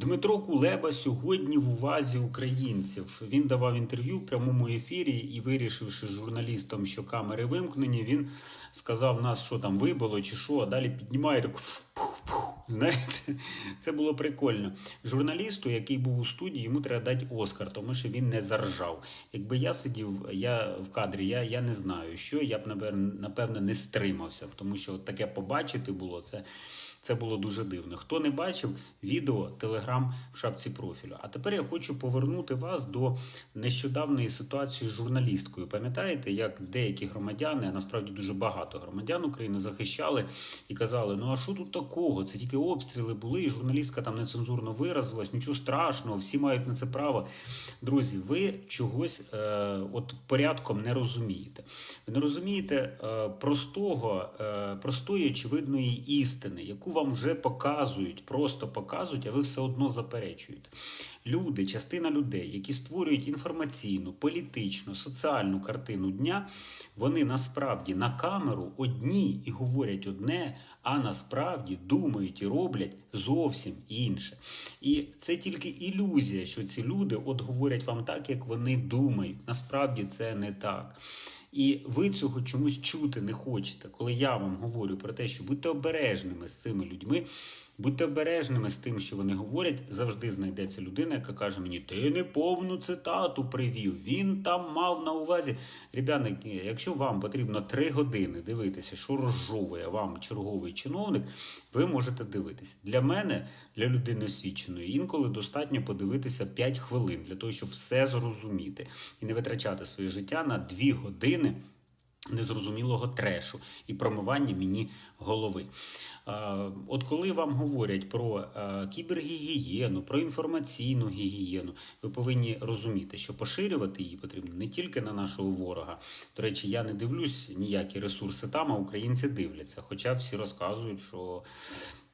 Дмитро Кулеба сьогодні в увазі українців. Він давав інтерв'ю в прямому ефірі і, вирішивши журналістам, що камери вимкнені, він сказав нас, що там вибило чи що, а далі піднімає так. Знаєте, це було прикольно. Журналісту, який був у студії, йому треба дати Оскар, тому що він не заржав. Якби я сидів я в кадрі, я, я не знаю, що я б напевне, не стримався, тому що таке побачити було це. Це було дуже дивно. Хто не бачив відео Телеграм в шапці профілю. А тепер я хочу повернути вас до нещодавної ситуації з журналісткою. Пам'ятаєте, як деякі громадяни, а насправді дуже багато громадян України захищали і казали: ну а що тут такого? Це тільки обстріли були, і журналістка там нецензурно виразилась, нічого страшного, всі мають на це право. Друзі, ви чогось е, от порядком не розумієте. Ви не розумієте е, простого, е, простої очевидної істини, яку вам вже показують, просто показують, а ви все одно заперечуєте. Люди, частина людей, які створюють інформаційну, політичну, соціальну картину дня, вони насправді на камеру одні і говорять одне, а насправді думають і роблять зовсім інше. І це тільки ілюзія, що ці люди от говорять вам так, як вони думають. Насправді це не так. І ви цього чомусь чути не хочете, коли я вам говорю про те, що будьте обережними з цими людьми, будьте обережними з тим, що вони говорять. Завжди знайдеться людина, яка каже мені, ти не повну цитату привів. Він там мав на увазі. Ребята, якщо вам потрібно три години дивитися, що розжовує вам черговий чиновник, ви можете дивитися. Для мене, для людини освіченої, інколи достатньо подивитися 5 хвилин для того, щоб все зрозуміти і не витрачати своє життя на 2 години незрозумілого трешу і промивання мені голови. Е, От коли вам говорять про е, кібергігієну, про інформаційну гігієну, ви повинні розуміти, що поширювати її потрібно не тільки на нашого ворога. До речі, я не дивлюсь ніякі ресурси там, а українці дивляться. Хоча всі розказують, що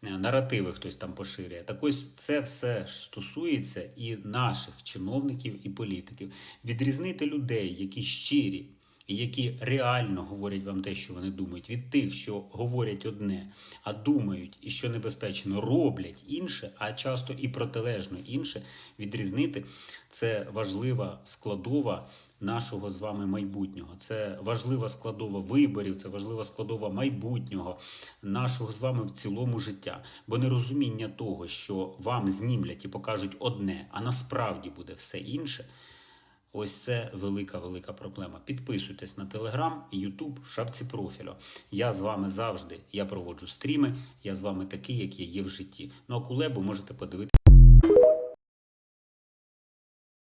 е, наративи хтось там поширює. Так ось це все ж стосується і наших чиновників і політиків. Відрізнити людей, які щирі які реально говорять вам те, що вони думають, від тих, що говорять одне, а думають і що небезпечно роблять інше, а часто і протилежно інше, відрізнити це важлива складова нашого з вами майбутнього. Це важлива складова виборів, це важлива складова майбутнього нашого з вами в цілому життя. Бо нерозуміння того, що вам знімлять і покажуть одне, а насправді буде все інше. Ось це велика велика проблема. Підписуйтесь на Телеграм Ютуб в шапці профілю. Я з вами завжди. Я проводжу стріми. Я з вами такий, як я є в житті. Ну а кулебу можете подивитися.